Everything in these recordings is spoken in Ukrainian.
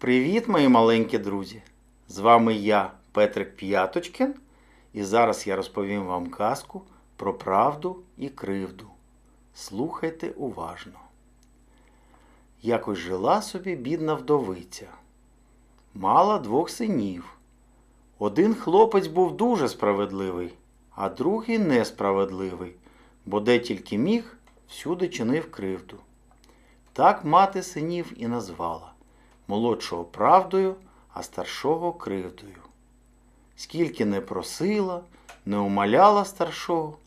Привіт, мої маленькі друзі! З вами я, Петрик П'яточкін, і зараз я розповім вам казку про правду і кривду. Слухайте уважно. Якось жила собі бідна вдовиця. Мала двох синів. Один хлопець був дуже справедливий, а другий несправедливий, бо де тільки міг, всюди чинив кривду. Так мати синів і назвала молодшого правдою, а старшого кривдою. Скільки не просила, не умоляла старшого,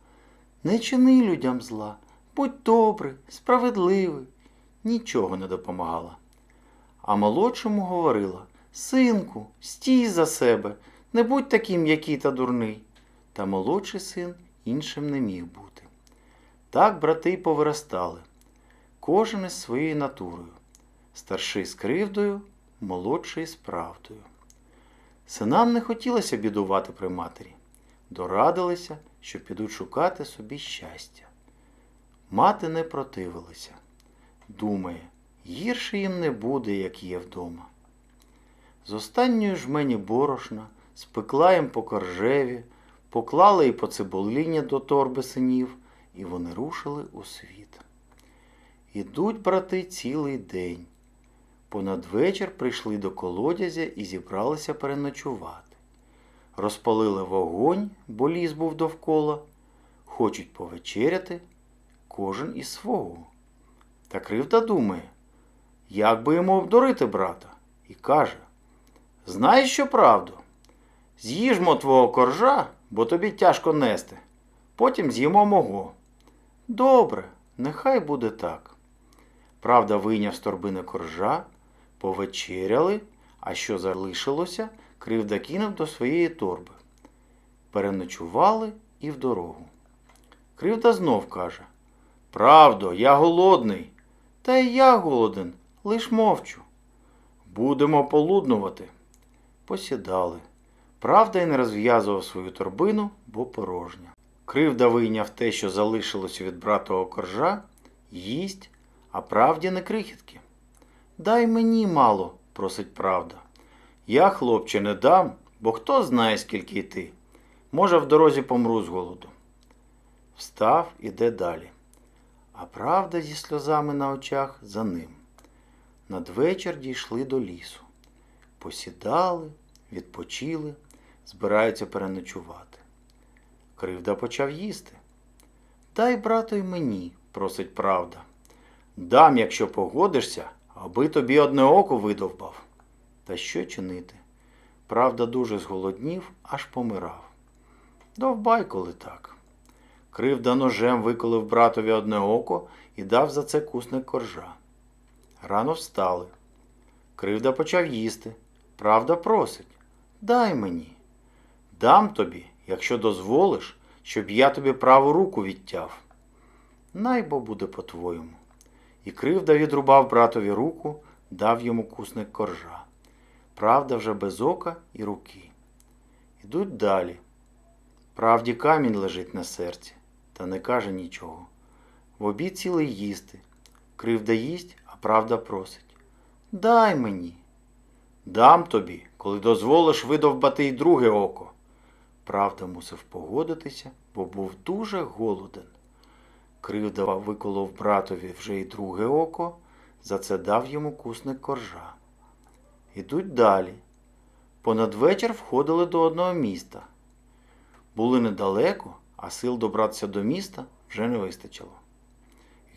не чини людям зла, будь добрий, справедливий, нічого не допомагала. А молодшому говорила Синку, стій за себе, не будь таким, який та дурний. Та молодший син іншим не міг бути. Так брати повиростали, кожен із своєю натурою старший з кривдою, молодший з правдою. Синам не хотілося бідувати при матері, дорадилися, що підуть шукати собі щастя. Мати не противилася. Думає, гірше їм не буде, як є вдома. З останньої жмені борошна спекла їм по коржеві, поклала і по цибулині до торби синів, і вони рушили у світ. Ідуть брати цілий день. Понад вечір прийшли до колодязя і зібралися переночувати. Розпалили вогонь, бо ліс був довкола, хочуть повечеряти, кожен із свого. Та кривда думає, як би йому обдурити брата, і каже: Знаєш що правду? З'їжмо твого коржа, бо тобі тяжко нести. Потім з'їмо мого. Добре, нехай буде так. Правда, вийняв з торбини коржа, повечеряли, а що залишилося, кривда кинув до своєї торби. Переночували і в дорогу. Кривда знов каже Правдо, я голодний. Та й я голоден, лиш мовчу. Будемо полуднувати. Посідали. Правда й не розв'язував свою торбину, бо порожня. Кривда вийняв те, що залишилося від братого коржа, їсть, а правді не крихітки. Дай мені мало, просить правда. Я, хлопче, не дам, бо хто знає, скільки йти. Може, в дорозі помру з голоду. Встав, іде далі. А правда зі сльозами на очах за ним. Надвечір дійшли до лісу. Посідали, відпочили, збираються переночувати. Кривда почав їсти. Дай, брато, й мені, просить правда. Дам, якщо погодишся, аби тобі одне око видовбав. Та що чинити? Правда, дуже зголоднів, аж помирав. Довбай, коли так. Кривда ножем виколив братові одне око і дав за це кусник коржа. Рано встали. Кривда почав їсти. Правда просить. Дай мені. Дам тобі, якщо дозволиш, щоб я тобі праву руку відтяв. Най бо буде по-твоєму. І кривда відрубав братові руку, дав йому кусник коржа. Правда вже без ока і руки. Ідуть далі. Правді камінь лежить на серці, та не каже нічого. В обід цілий їсти. Кривда їсть, а правда просить. Дай мені. Дам тобі, коли дозволиш видовбати й друге око. Правда мусив погодитися, бо був дуже голоден. Кривда виколов братові вже й друге око, за це дав йому кусник коржа. Ідуть далі. Понад вечір входили до одного міста. Були недалеко, а сил добратися до міста вже не вистачило.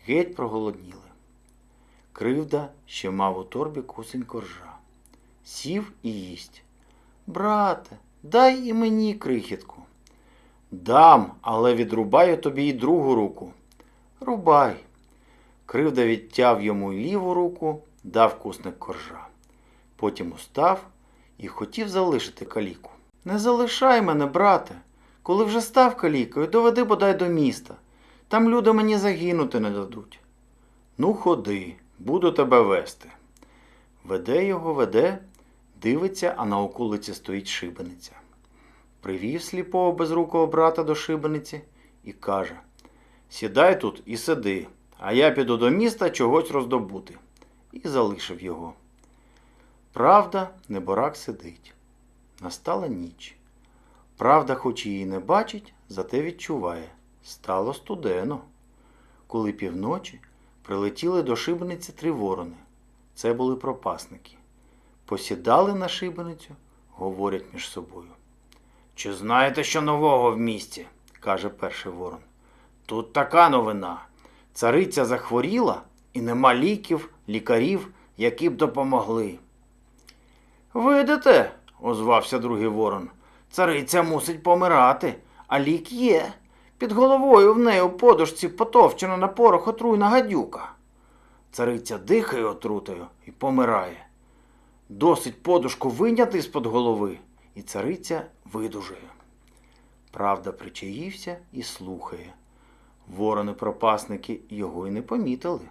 Геть проголодніли. Кривда ще мав у торбі кусень коржа. Сів і їсть. Брате, дай і мені крихітку. Дам, але відрубаю тобі й другу руку. Рубай. Кривда відтяв йому ліву руку, дав кусник коржа. Потім устав і хотів залишити каліку. Не залишай мене, брате. Коли вже став калікою, доведи бодай до міста. Там люди мені загинути не дадуть. Ну, ходи, буду тебе вести. Веде його, веде, дивиться, а на околиці стоїть шибениця. Привів сліпого безрукого брата до шибениці і каже Сідай тут і сиди, а я піду до міста чогось роздобути. І залишив його. Правда, неборак сидить. Настала ніч. Правда, хоч її не бачить, зате відчуває. Стало студено. Коли півночі прилетіли до шибениці три ворони. Це були пропасники. Посідали на шибеницю, говорять між собою. Чи знаєте, що нового в місті? каже перший ворон. Тут така новина. Цариця захворіла і нема ліків, лікарів, які б допомогли. Видите, озвався другий ворон. Цариця мусить помирати, а лік є. Під головою в неї у подушці потовчена на порох отруйна гадюка. Цариця дихає отрутою і помирає. Досить подушку виняти з-под голови, і цариця видужує. Правда причаївся і слухає. Ворони-пропасники його й не помітили.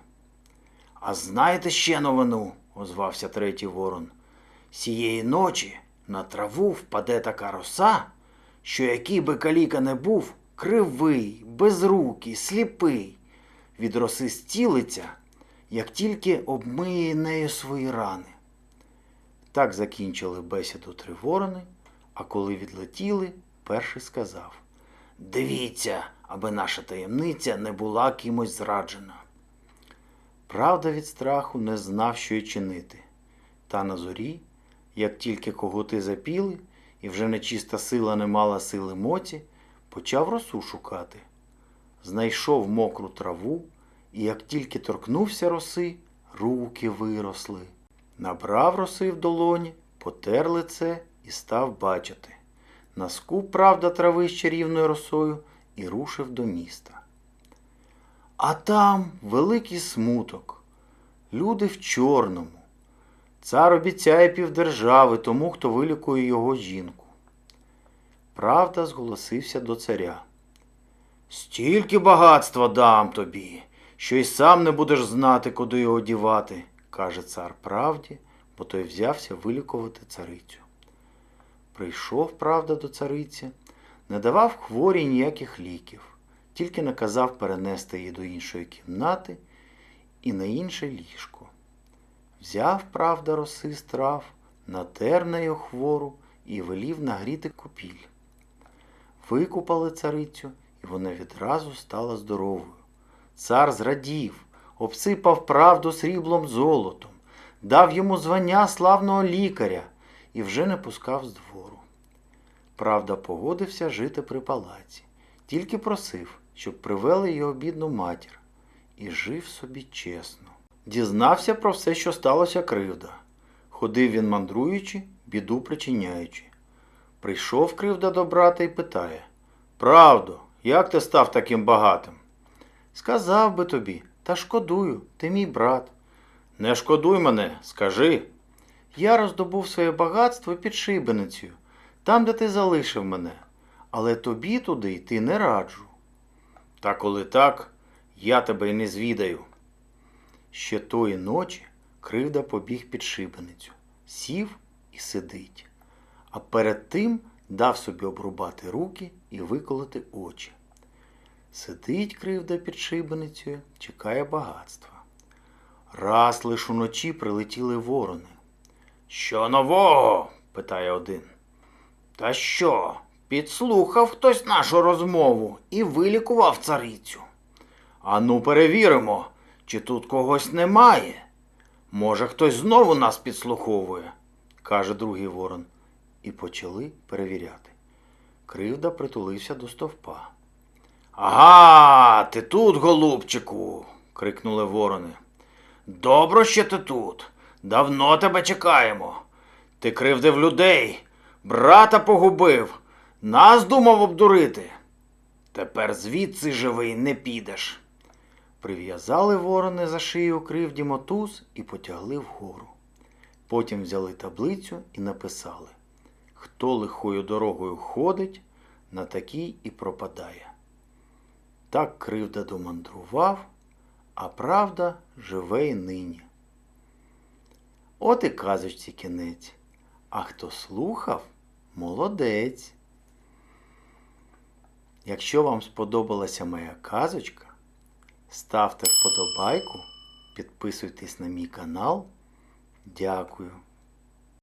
А знаєте ще новину, озвався третій ворон. Сієї ночі на траву впаде така роса, що який би каліка не був, кривий, безрукий, сліпий, від роси стілиться, як тільки обмиє нею свої рани. Так закінчили бесіду три ворони, а коли відлетіли, перший сказав Дивіться, аби наша таємниця не була кимось зраджена. Правда від страху не знав, що й чинити. Та на зорі, як тільки коготи запіли, і вже нечиста сила не мала сили моці, почав росу шукати. Знайшов мокру траву, і як тільки торкнувся роси, руки виросли. Набрав роси в долоні, потер лице і став бачити. Наскуп, правда, трави з чарівною росою і рушив до міста. А там великий смуток. Люди в чорному. Цар обіцяє півдержави тому, хто вилікує його жінку. Правда зголосився до царя. Стільки багатства дам тобі, що й сам не будеш знати, куди його дівати, каже цар правді, бо той взявся вилікувати царицю. Прийшов, правда, до цариці, не давав хворій ніяких ліків, тільки наказав перенести її до іншої кімнати і на інше ліжко. Взяв, правда, роси з трав, натер нею хвору і велів нагріти купіль. Викупали царицю, і вона відразу стала здоровою. Цар зрадів, обсипав правду сріблом золотом, дав йому звання славного лікаря і вже не пускав з двору. Правда, погодився жити при палаці, тільки просив, щоб привели його бідну матір, і жив собі чесно. Дізнався про все, що сталося кривда. Ходив він мандруючи, біду причиняючи. Прийшов кривда до брата і питає Правду, як ти став таким багатим? Сказав би тобі, та шкодую, ти мій брат. Не шкодуй мене, скажи. Я роздобув своє багатство під шибеницею, там, де ти залишив мене, але тобі туди йти не раджу. Та коли так, я тебе й не звідаю. Ще тої ночі кривда побіг під шибеницю, сів і сидить, а перед тим дав собі обрубати руки і виколоти очі. Сидить кривда під шибеницею, чекає багатства. Раз лиш уночі прилетіли ворони. Що нового? питає один. Та що? Підслухав хтось нашу розмову і вилікував царицю. Ану, перевіримо, чи тут когось немає. Може, хтось знову нас підслуховує, каже другий ворон. І почали перевіряти. Кривда притулився до стовпа. Ага, ти тут, голубчику. крикнули ворони. Добро, що ти тут. Давно тебе чекаємо. Ти кривдив людей, брата погубив, нас думав обдурити. Тепер звідси живий не підеш. Прив'язали ворони за шию кривді мотуз і потягли вгору. Потім взяли таблицю і написали Хто лихою дорогою ходить, на такій і пропадає. Так кривда домандрував, а правда живе й нині. От і казочці кінець. А хто слухав, молодець. Якщо вам сподобалася моя казочка, ставте вподобайку, підписуйтесь на мій канал. Дякую.